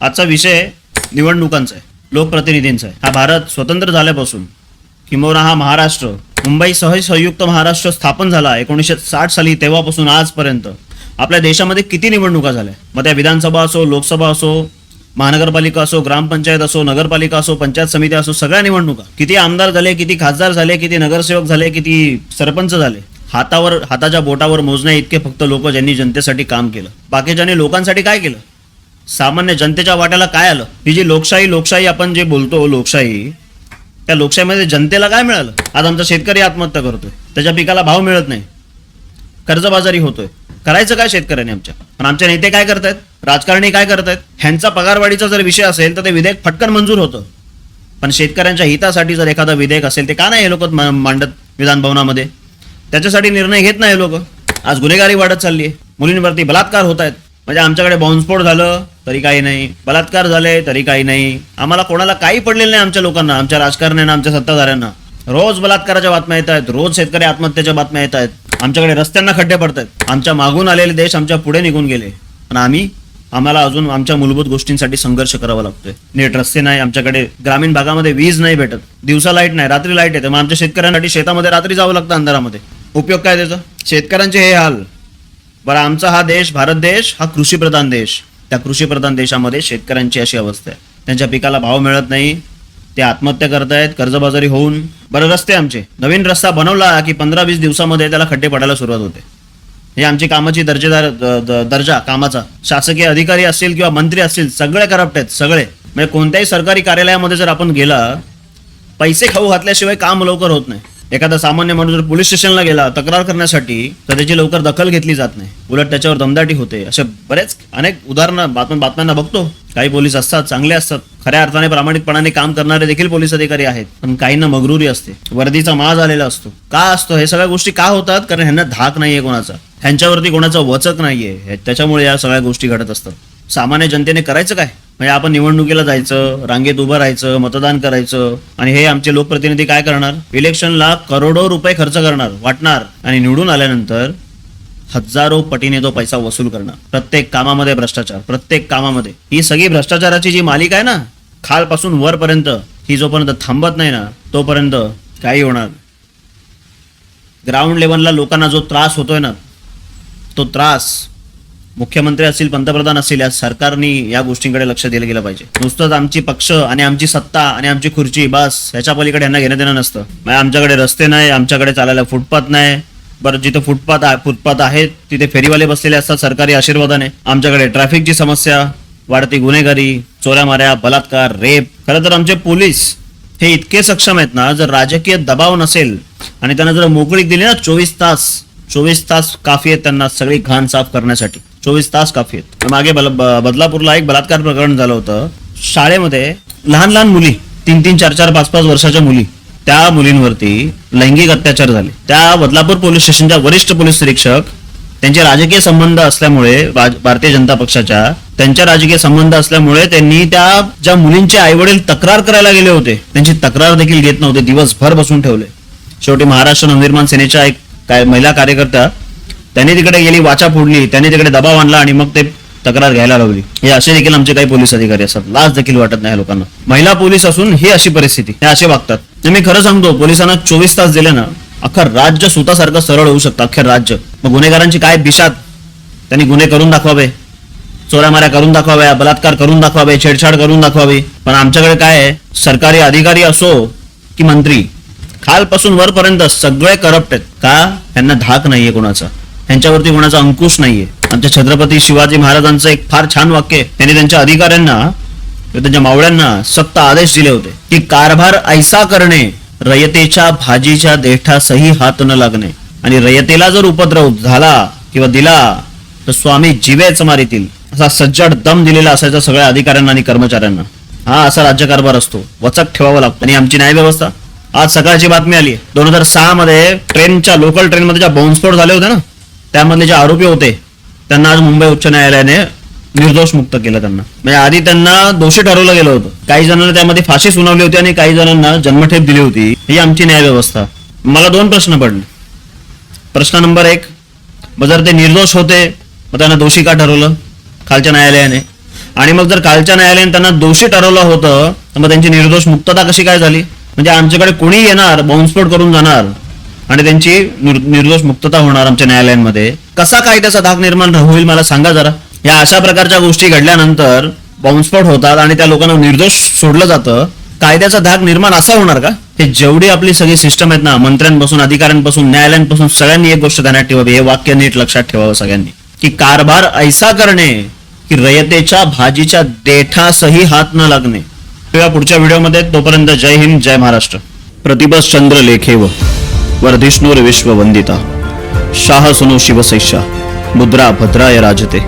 आजचा विषय निवडणुकांचा आहे लोकप्रतिनिधींचा आहे. हा भारत स्वतंत्र झाल्यापासून किंबहुना हा महाराष्ट्र मुंबईसह संयुक्त महाराष्ट्र स्थापन झाला एकोणीसशे साठ साली तेव्हापासून आजपर्यंत. आपल्या देशामध्ये किती निवडणुका झाल्या? मग त्या विधानसभा असो लोकसभा असो महानगरपालिका असो ग्रामपंचायत असो नगरपालिका असो पंचायत समिती असो सगळ्या निवडणुका. किती आमदार झाले किती खासदार झाले किती नगरसेवक झाले किती सरपंच झाले. हातावर हाताच्या बोटावर मोजण्या इतके फक्त लोक ज्यांनी जनतेसाठी काम केलं. बाकीच्यांनी लोकांसाठी काय केलं? सामान्य जनतेच्या वाट्याला काय आलं? ही जी लोकशाही लोकशाही आपण जे बोलतो लोकशाही त्या लोकशाहीमध्ये जनतेला काय मिळालं? आज आमचा शेतकरी आत्महत्या करतोय. त्याच्या पिकाला भाव मिळत नाही. कर्जबाजारी होतोय. करायचं काय शेतकऱ्यांनी आमच्या? पण आमचे नेते काय करतायत? राजकारणी काय करतायत? ह्यांचा पगारवाढीचा जर विषय असेल तर ते विधेयक फटकन मंजूर होतं. पण शेतकऱ्यांच्या हितासाठी जर एखादं विधेयक असेल ते का नाही हे लोक मांडत विधानभवनामध्ये त्याच्यासाठी निर्णय घेत नाही हे लोक. आज गुन्हेगारी वाढत चालली आहे मुलींवरती बलात्कार होत आहेत म्हणजे आमच्याकडे बॉम्बस्फोट झालं तरी काही नाही. बलात्कार झाले तरी काही नाही. आम्हाला कोणाला काही पडलेलं नाही आमच्या लोकांना आमच्या राजकारण्यांना आमच्या सत्ताधाऱ्यांना. रोज बलात्काराच्या बातम्या येत आहेत रोज शेतकरी आत्महत्याच्या बातम्या येत आहेत. आमच्याकडे रस्त्यांना खड्डे पडत आहेत आमच्या मागून आलेले देश आमच्या पुढे निघून गेले. पण आम्ही आम्हाला अजून आमच्या मूलभूत गोष्टींसाठी संघर्ष करावा लागतोय. नीट रस्ते नाही आमच्याकडे ग्रामीण भागामध्ये वीज नाही भेटत. दिवसा लाइट नाही रात्री लाइट येते. मग आमच्या शेतकऱ्यांसाठी शेतामध्ये रात्री जावं लागतं अंधारामध्ये. उपयोग काय त्याचा? शेतकऱ्यांचे हे हाल. बरं आमचा हा देश भारत देश हा कृषीप्रधान देश. त्या कृषीप्रधान देशामध्ये शेतकऱ्यांची अशी अवस्था आहे. त्यांच्या पिकाला भाव मिळत नाही. ते आत्महत्या करतायत कर्जबाजारी होऊन. बरं रस्ते आमचे. नवीन रस्ता बनवला की पंधरा वीस दिवसामध्ये त्याला खड्डे पडायला सुरुवात होते. हे आमची कामाची दर्जेदार दर्जा कामाचा. शासकीय अधिकारी असतील किंवा मंत्री असतील सगळे करप्ट आहेत सगळे. म्हणजे कोणत्याही सरकारी कार्यालयामध्ये जर आपण गेला पैसे खाऊ घातल्याशिवाय काम लवकर होत नाही. एखादा सामान्य माणूस जर पोलीस स्टेशनला गेला तक्रार करण्यासाठी तर त्याची लवकर दखल घेतली जात नाही. उलट त्याच्यावर दमदाटी होते. असे बरेच अनेक उदाहरणं बातम्या बातम्यांना बघतो. काही पोलीस असतात चांगले असतात. खऱ्या अर्थाने प्रामाणिकपणाने काम करणारे देखील पोलीस अधिकारी आहेत. पण काहींना मगरुरी असते. वर्दीचा माज आलेला असतो. का असतो? हे सगळ्या गोष्टी का होतात? कारण ह्यांना धाक नाहीये कोणाचा. ह्यांच्यावरती कोणाचा वचक नाहीये. त्याच्यामुळे या सगळ्या गोष्टी घडत असतात. सामान्य जनतेने करायचं काय? म्हणजे आपण निवडणुकीला जायचं रांगेत उभं राहायचं मतदान करायचं आणि हे आमचे लोकप्रतिनिधी काय करणार? इलेक्शनला करोडो रुपये खर्च करणार वाटणार आणि निवडून आल्यानंतर हजारो पटीने तो पैसा वसूल करणार. प्रत्येक कामामध्ये भ्रष्टाचार प्रत्येक कामामध्ये. ही सगळी भ्रष्टाचाराची जी मालिका आहे ना खालपासून वरपर्यंत ही जोपर्यंत थांबत नाही ना तोपर्यंत काही होणार ग्राउंड लेवलला लोकांना जो त्रास होतोय ना तो त्रास मुख्यमंत्री असतील पंतप्रधान असतील या सरकारने या गोष्टींकडे लक्ष दिलं गेलं पाहिजे. नुसतंच आमची पक्ष आणि आमची सत्ता आणि आमची खुर्ची बस ह्याच्या पलीकडे यांना घेणं देणं नसतं. म्हणजे आमच्याकडे रस्ते नाही आमच्याकडे चालायला फुटपाथ नाही. बरं जिथे फुटपाथ आहे फुटपाथ आहेत तिथे फेरीवाले बसलेले असतात सरकारी आशीर्वादाने. आमच्याकडे ट्रॅफिकची समस्या वाढती गुन्हेगारी चोऱ्या माऱ्या बलात्कार रेप. खरं तर आमचे पोलीस हे इतके सक्षम आहेत ना जर राजकीय दबाव नसेल आणि त्यांना जर मोकळीक दिली ना चोवीस तास चोवीस तास काफी आहेत त्यांना सगळी घाण साफ करण्यासाठी. चोवीस तास काफी आहेत. मागे बल- बदलापूरला एक बलात्कार प्रकरण झालं होतं. शाळेमध्ये लहान लहान मुली तीन तीन चार चार पाच पाच वर्षाच्या मुली त्या मुलींवरती लैंगिक अत्याचार झाले. त्या बदलापूर पोलीस स्टेशनच्या वरिष्ठ पोलीस निरीक्षक त्यांचे राजकीय संबंध असल्यामुळे भारतीय जनता पक्षाच्या त्यांच्या राजकीय संबंध असल्यामुळे त्यांनी त्या ज्या मुलींचे आई वडील तक्रार करायला गेले होते त्यांची तक्रार देखील घेत नव्हते दिवसभर बसून ठेवले. शेवटी महाराष्ट्र नवनिर्माण सेनेच्या एक महिला कार्यकर्त्या त्यांनी तिकडे गेली वाचा फोडली त्यांनी तिकडे दबाव आणला आणि मग ते तक्रार घ्यायला लावली हे असे देखील आमचे काही पोलीस अधिकारी असतात. लाज देखील वाटत नाही लोकांना. महिला पोलीस असून ही अशी परिस्थिती. हे असे वागतात. मी खरं सांगतो पोलिसांना चोवीस तास दिले ना अख्खं राज्य सुतासारखं सरळ होऊ शकतं अख्खं राज्य. मग गुन्हेगारांची काय दिशात? त्यांनी गुन्हे करून दाखवावे. चोऱ्यामाऱ्या करून दाखवाव्या बलात्कार करून दाखवावे छेडछाड करून दाखवावी. पण आमच्याकडे काय आहे? सरकारी अधिकारी असो की मंत्री. खालपासून वरपर्यंत सगळे करप्ट आहेत. का? त्यांना धाक नाहीये कोणाचा. यांच्यावरती कोणाचा अंकुश नाहीये. आमच्या छत्रपती शिवाजी महाराजांचं एक फार छान वाक्य आहे. त्यांनी त्यांच्या अधिकाऱ्यांना त्यांच्या मावळ्यांना सक्त आदेश दिले होते की कारभार ऐसा करणे रयतेच्या भाजीच्या देठासही हात न लागणे. आणि रयतेला जर उपद्रव झाला किंवा दिला तर स्वामी जिवेच मारितील असा सज्जड दम दिलेला असायचा सगळ्या अधिकाऱ्यांना आणि कर्मचाऱ्यांना. हा असा राज्यकारभार असतो. वचक ठेवावा लागतो. आणि आमची न्याय व्यवस्था आज सकाळची बातमी आली दोन हजार सहा मध्ये ट्रेनच्या लोकल ट्रेनमध्ये ज्या बॉम्बस्फोट झाले होते ना त्यामधले जे आरोपी होते त्यांना आज मुंबई उच्च न्यायालयाने निर्दोष मुक्त केलं त्यांना. म्हणजे आधी त्यांना दोषी ठरवलं गेलं होतं. काही जणांना त्यामध्ये फाशी सुनावली होती आणि काही जणांना जन्मठेप दिली होती. ही आमची न्याय व्यवस्था मला दोन प्रश्न पडले. प्रश्न नंबर एक मग जर ते निर्दोष होते मग त्यांना दोषी का ठरवलं? खालच्या न्यायालयाने. आणि मग जर कालच्या न्यायालयाने त्यांना दोषी ठरवलं होतं तर मग त्यांची निर्दोष मुक्तता कशी काय झाली? म्हणजे आमच्याकडे कोणी येणार बॉम्बस्फोट करून जाणार आणि त्यांची निर्दोष मुक्तता होणार आमच्या न्यायालयांमध्ये. कसा कायद्याचा धाक निर्माण होईल मला सांगा जरा. या अशा प्रकारच्या गोष्टी घडल्यानंतर बॉम्बस्फोट होतात आणि त्या लोकांना निर्दोष सोडलं जातं. कायद्याचा धाक निर्माण असा होणार का? हे जेवढी आपली सगळी सिस्टम आहेत ना मंत्र्यांपासून अधिकाऱ्यांपासून न्यायालयांपासून सगळ्यांनी एक गोष्ट ध्यानात ठेवावी हे वाक्य नीट लक्षात ठेवावं सगळ्यांनी. की कारभार ऐसा करणे की रयतेच्या भाजीच्या देठासही हात न लागणे. किंवा पुढच्या व्हिडिओमध्ये तोपर्यंत जय हिंद जय महाराष्ट्र. प्रतिभा चंद्र लेखेव. वर्धिष्णूर विश्ववंदिता शाह सुनो मुद्रा भद्राय राजते